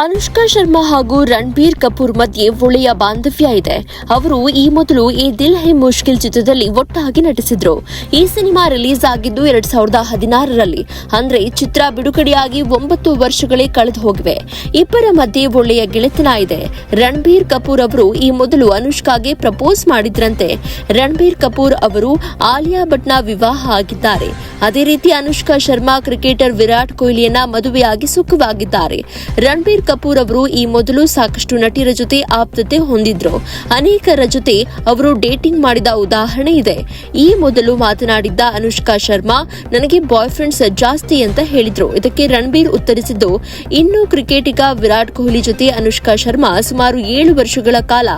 ಅನುಷ್ಕಾ ಶರ್ಮಾ ಹಾಗೂ ರಣಬೀರ್ ಕಪೂರ್ ಮಧ್ಯೆ ಒಳ್ಳೆಯ ಬಾಂಧವ್ಯ ಇದೆ. ಅವರು ಈ ಮೊದಲು ಈ ದಿಲ್ ಹೇ ಮುಷ್ಕಿಲ್ ಚಿತ್ರದಲ್ಲಿ ಒಟ್ಟಾಗಿ ನಟಿಸಿದ್ರು. ಈ ಸಿನಿಮಾ ರಿಲೀಸ್ ಆಗಿದ್ದು ಎರಡ್ ಸಾವಿರದ ಹದಿನಾರರಲ್ಲಿ. ಅಂದ್ರೆ ಚಿತ್ರ ಬಿಡುಗಡೆಯಾಗಿ ಒಂಬತ್ತು ವರ್ಷಗಳೇ ಕಳೆದು ಹೋಗಿವೆ. ಇಬ್ಬರ ಮಧ್ಯೆ ಒಳ್ಳೆಯ ಗೆಳೆತನ ಇದೆ. ರಣಬೀರ್ ಕಪೂರ್ ಅವರು ಈ ಮೊದಲು ಅನುಷ್ಕಾಗೆ ಪ್ರಪೋಸ್ ಮಾಡಿದ್ರಂತೆ. ರಣಬೀರ್ ಕಪೂರ್ ಅವರು ಆಲಿಯಾ ಭಟ್ನ ವಿವಾಹ ಆಗಿದ್ದಾರೆ. ಅದೇ ರೀತಿ ಅನುಷ್ಕಾ ಶರ್ಮಾ ಕ್ರಿಕೆಟರ್ ವಿರಾಟ್ ಕೊಹ್ಲಿಯನ್ನ ಮದುವೆಯಾಗಿ ಸುಖವಾಗಿದ್ದಾರೆ. ರಣಬೀರ್ ಕಪೂರ್ ಅವರು ಈ ಮೊದಲು ಸಾಕಷ್ಟು ನಟಿಯರ ಜೊತೆ ಆಪ್ತತೆ ಹೊಂದಿದ್ರು. ಅನೇಕರ ಜೊತೆ ಅವರು ಡೇಟಿಂಗ್ ಮಾಡಿದ ಉದಾಹರಣೆ ಇದೆ. ಈ ಮೊದಲು ಮಾತನಾಡಿದ್ದ ಅನುಷ್ಕಾ ಶರ್ಮಾ, ನನಗೆ ಬಾಯ್ ಫ್ರೆಂಡ್ಸ್ ಜಾಸ್ತಿ ಅಂತ ಹೇಳಿದ್ರು. ಇದಕ್ಕೆ ರಣಬೀರ್ ಉತ್ತರಿಸಿದ್ದು, ಇನ್ನು ಕ್ರಿಕೆಟಿಗ ವಿರಾಟ್ ಕೊಹ್ಲಿ ಜೊತೆ ಅನುಷ್ಕಾ ಶರ್ಮಾ ಸುಮಾರು ಏಳು ವರ್ಷಗಳ ಕಾಲ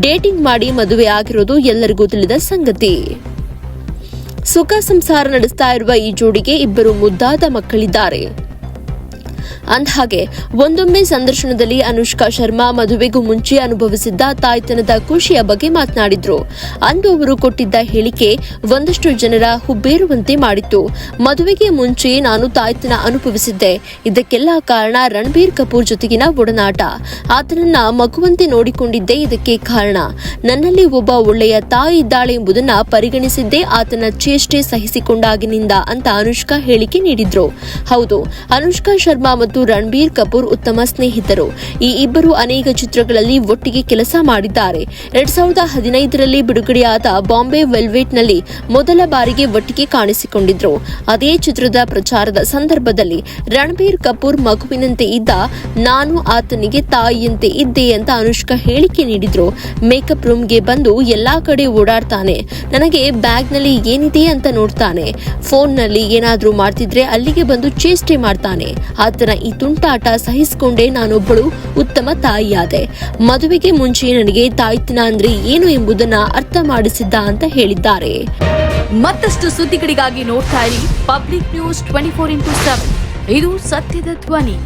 ಡೇಟಿಂಗ್ ಮಾಡಿ ಮದುವೆ ಆಗಿರೋದು ಎಲ್ಲರಿಗೂ ತಿಳಿದ ಸಂಗತಿ. ಸುಖ ಸಂಸಾರ ನಡೆಸ್ತಾ ಇರುವ ಈ ಜೋಡಿಗೆ ಇಬ್ಬರು ಮುದ್ದಾದ ಮಕ್ಕಳಿದ್ದಾರೆ. ಅಂದಹಾಗೆ ಒಂದೊಮ್ಮೆ ಸಂದರ್ಶನದಲ್ಲಿ ಅನುಷ್ಕಾ ಶರ್ಮಾ ಮದುವೆಗೂ ಮುಂಚೆ ಅನುಭವಿಸಿದ್ದ ತಾಯ್ತನದ ಖುಷಿಯ ಬಗ್ಗೆ ಮಾತನಾಡಿದ್ರು. ಅಂದು ಅವರು ಕೊಟ್ಟಿದ್ದ ಹೇಳಿಕೆ ಒಂದಷ್ಟು ಜನರ ಹುಬ್ಬೇರುವಂತೆ ಮಾಡಿತ್ತು. ಮದುವೆಗೆ ಮುಂಚೆ ನಾನು ತಾಯ್ತನ ಅನುಭವಿಸಿದ್ದೆ. ಇದಕ್ಕೆಲ್ಲ ಕಾರಣ ರಣಬೀರ್ ಕಪೂರ್ ಜೊತೆಗಿನ ಒಡನಾಟ. ಆತನನ್ನ ಮಗುವಂತೆ ನೋಡಿಕೊಂಡಿದ್ದೆ ಇದಕ್ಕೆ ಕಾರಣ. ನನ್ನಲ್ಲಿ ಒಬ್ಬ ಒಳ್ಳೆಯ ತಾಯಿ ಇದ್ದಾಳೆ ಎಂಬುದನ್ನ ಪರಿಗಣಿಸಿದ್ದೇ ಆತನ ಚೇಷ್ಟೆ ಸಹಿಸಿಕೊಂಡಾಗಿನಿಂದ ಅಂತ ಅನುಷ್ಕಾ ಹೇಳಿಕೆ ನೀಡಿದ್ರು. ಹೌದು, ಅನುಷ್ಕಾ ಶರ್ಮಾ ಮತ್ತು ರಣಬೀರ್ ಕಪೂರ್ ಉತ್ತಮ ಸ್ನೇಹಿತರು. ಈ ಇಬ್ಬರು ಅನೇಕ ಚಿತ್ರಗಳಲ್ಲಿ ಒಟ್ಟಿಗೆ ಕೆಲಸ ಮಾಡಿದ್ದಾರೆ. ಎರಡ್ ಸಾವಿರದ ಹದಿನೈದರಲ್ಲಿ ಬಿಡುಗಡೆಯಾದ ಬಾಂಬೆ ವೆಲ್ವೆಟ್ನಲ್ಲಿ ಮೊದಲ ಬಾರಿಗೆ ಒಟ್ಟಿಗೆ ಕಾಣಿಸಿಕೊಂಡಿದ್ರು. ಅದೇ ಚಿತ್ರದ ಪ್ರಚಾರದ ಸಂದರ್ಭದಲ್ಲಿ ರಣಬೀರ್ ಕಪೂರ್ ಮಗುವಿನಂತೆ ಇದ್ದ, ನಾನು ಆತನಿಗೆ ತಾಯಿಯಂತೆ ಇದ್ದೆ ಅಂತ ಅನುಷ್ಕಾ ಹೇಳಿಕೆ ನೀಡಿದ್ರು. ಮೇಕಪ್ ರೂಮ್ಗೆ ಬಂದು ಎಲ್ಲಾ ಕಡೆ ಓಡಾಡ್ತಾನೆ. ನನಗೆ ಬ್ಯಾಗ್ನಲ್ಲಿ ಏನಿದೆ ಅಂತ ನೋಡ್ತಾನೆ. ಫೋನ್ನಲ್ಲಿ ಏನಾದ್ರೂ ಮಾಡ್ತಿದ್ರೆ ಅಲ್ಲಿಗೆ ಬಂದು ಚೇಷ್ಟೆ ಮಾಡ್ತಾನೆ. ಆತನ ಈ ತುಂಟಾಟ ಸಹಿಸಿಕೊಂಡೇ ನಾನೊಬ್ಬಳು ಉತ್ತಮ ತಾಯಿಯಾದೆ. ಮದುವೆಗೆ ಮುಂಚೆ ನನಗೆ ತಾಯ್ತನ ಅಂದ್ರೆ ಏನು ಎಂಬುದನ್ನ ಅರ್ಥ ಮಾಡಿಸಿದ್ದ ಅಂತ ಹೇಳಿದ್ದಾರೆ. ಮತ್ತಷ್ಟು ಸುದ್ದಿಗಳಿಗಾಗಿ ನೋಡ್ತಾ ಇರಿ public news twenty four into seven. ಇದು ಸತ್ಯದ ಧ್ವನಿ.